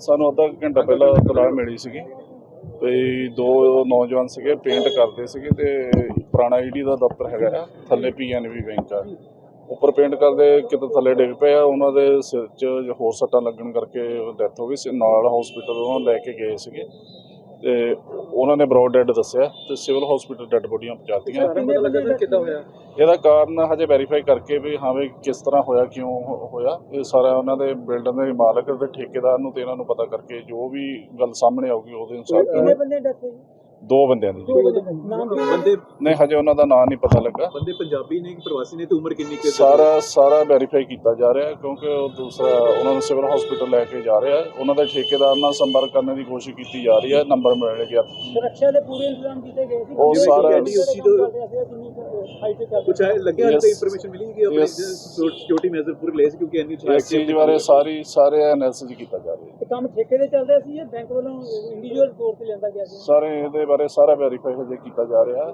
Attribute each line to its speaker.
Speaker 1: ਸਾਨੂੰ ਅੱਧਾ ਕੁ ਘੰਟਾ ਪਹਿਲਾਂ ਤਲਾਹ ਮਿਲੀ ਸੀਗੀ ਵੀ ਦੋ ਨੌਜਵਾਨ ਸੀਗੇ ਪੇਂਟ ਕਰਦੇ ਸੀਗੇ ਤੇ ਪੁਰਾਣਾ ਈਡੀ ਦਾ ਦਫ਼ਤਰ ਹੈਗਾ ਆ, ਥੱਲੇ ਪੀਐਨਬੀ ਬੈਂਕ ਆ। ਉੱਪਰ ਪੇਂਟ ਕਰਦੇ ਕਿਤੇ ਥੱਲੇ ਡਿੱਗ ਪਏ ਆ, ਉਹਨਾਂ ਦੇ ਸਿਰ 'ਚ ਹੋਰ ਸੱਟਾਂ ਲੱਗਣ ਕਰਕੇ ਡੈਥ ਹੋ ਗਈ ਸੀ, ਨਾਲ ਹਸਪੀਟਲ ਉਹਨਾਂ ਨੂੰ ਲੈ ਕੇ ਗਏ ਸੀਗੇ। ਤੇ ਉਹਨਾਂ ਨੇ ਬਰੋਡ ਡੈਡ ਦੱਸਿਆ ਤੇ ਸਿਵਲ ਹਸਪੀਟਲ ਡੈਡ ਬੋਡੀਆਂ ਪਹੁੰਚਾਤੀਆਂ।
Speaker 2: ਬੰਦੇ ਦਾ ਕਿੱਦਾਂ ਹੋਇਆ?
Speaker 1: ਇਹਦਾ ਕਾਰਨ ਹਜੇ ਵੈਰੀਫਾਈ ਕਰਕੇ ਵੀ ਹਾਂ ਵੀ ਕਿਸ ਤਰ੍ਹਾਂ ਹੋਇਆ ਕਿਉਂ ਹੋਇਆ। ਇਹ ਸਾਰਾ ਉਹਨਾਂ ਦੇ ਬਿਲਡਰ ਦੇ ਮਾਲਕ ਤੇ ਠੇਕੇਦਾਰ ਨੂੰ ਤੇ ਇਹਨਾਂ ਨੂੰ ਪਤਾ ਕਰਕੇ ਜੋ ਵੀ ਗੱਲ ਸਾਹਮਣੇ ਆਊਗੀ ਉਹਦੇ ਅਨੁਸਾਰ
Speaker 2: ਕਿੰਨੇ। ਬੰਦੇ ਹੋਈ
Speaker 1: ਦੋ ਬੰਦਿਆਂ ਦੀ। ਜੀ।
Speaker 3: ਬੰਦੇ।
Speaker 1: ਨਹੀਂ ਹਜੇ ਉਹਨਾਂ ਦਾ ਨਾਂ ਨਹੀਂ ਪਤਾ ਲੱਗਾ।
Speaker 3: ਬੰਦੇ ਪੰਜਾਬੀ ਨੇ ਕਿ ਪ੍ਰਵਾਸੀ ਨੇ? ਤੇ ਉਮਰ ਕਿੰਨੀ ਕੁ ਹੈ?
Speaker 1: ਸਾਰਾ ਸਾਰਾ ਵੈਰੀਫਾਈ ਕੀਤਾ ਜਾ ਰਿਹਾ ਹੈ ਕਿਉਂਕਿ ਉਹ ਦੂਸਰਾ ਉਹਨਾਂ ਨੂੰ ਸਿਵਲ ਹਸਪੀਟਲ ਲੈ ਕੇ ਜਾ ਰਿਹਾ ਹੈ। ਉਹਨਾਂ ਦੇ ਠੇਕੇਦਾਰ ਨਾਲ ਸੰਪਰਕ ਕਰਨ ਦੀ ਕੋਸ਼ਿਸ਼ ਕੀਤੀ ਜਾ ਰਹੀ ਹੈ ਨੰਬਰ ਮਿਲ ਗਿਆ।
Speaker 2: ਸੁਰੱਖਿਆ ਦੇ ਪੂਰੇ ਇੰਤਜ਼ਾਮ ਕੀਤੇ ਗਏ ਸੀ।
Speaker 1: ਉਹ ਸਾਰਾ-
Speaker 3: ਤੋਂ ਕੁਛ ਹੈ। ਲੱਗਿਆ ਹਾਲੇ
Speaker 1: Yes.
Speaker 3: ਇਨਫੋਰਮੇਸ਼ਨ ਮਿਲੀ ਕਿ ਆਪਣੇ
Speaker 1: Yes.
Speaker 3: ਸਿਕਿਉਰਿਟੀ ਮੈਜ਼ਰ ਪੂਰੇ ਲਏ ਸੀ ਕਿਉਂਕਿ
Speaker 1: ਇਸ ਚੀਜ਼ ਬਾਰੇ ਸਾਰੀ ਸਾਰੇ ਐਨਾਲਿਸਿਸ ਕੀਤਾ ਜਾ ਰਿਹਾ ਹੈ।
Speaker 2: ਕੰਮ ਠੇਕੇ ਦੇ ਰਿਹਾ ਸੀ ਜਾਂ ਬੈਂਕ ਵੱਲੋਂ ਇੰਡੀਵਿਜੂਅਲ ਤੌਰ ਤੇ ਲੈਂਦਾ ਗਿਆ ਸੀ?
Speaker 1: ਸਾਰੇ ਇਹਦੇ ਬਾਰੇ ਸਾਰਾ ਵੈਰੀਫਾਈ ਹਜੇ ਕੀਤਾ ਜਾ ਰਿਹਾ।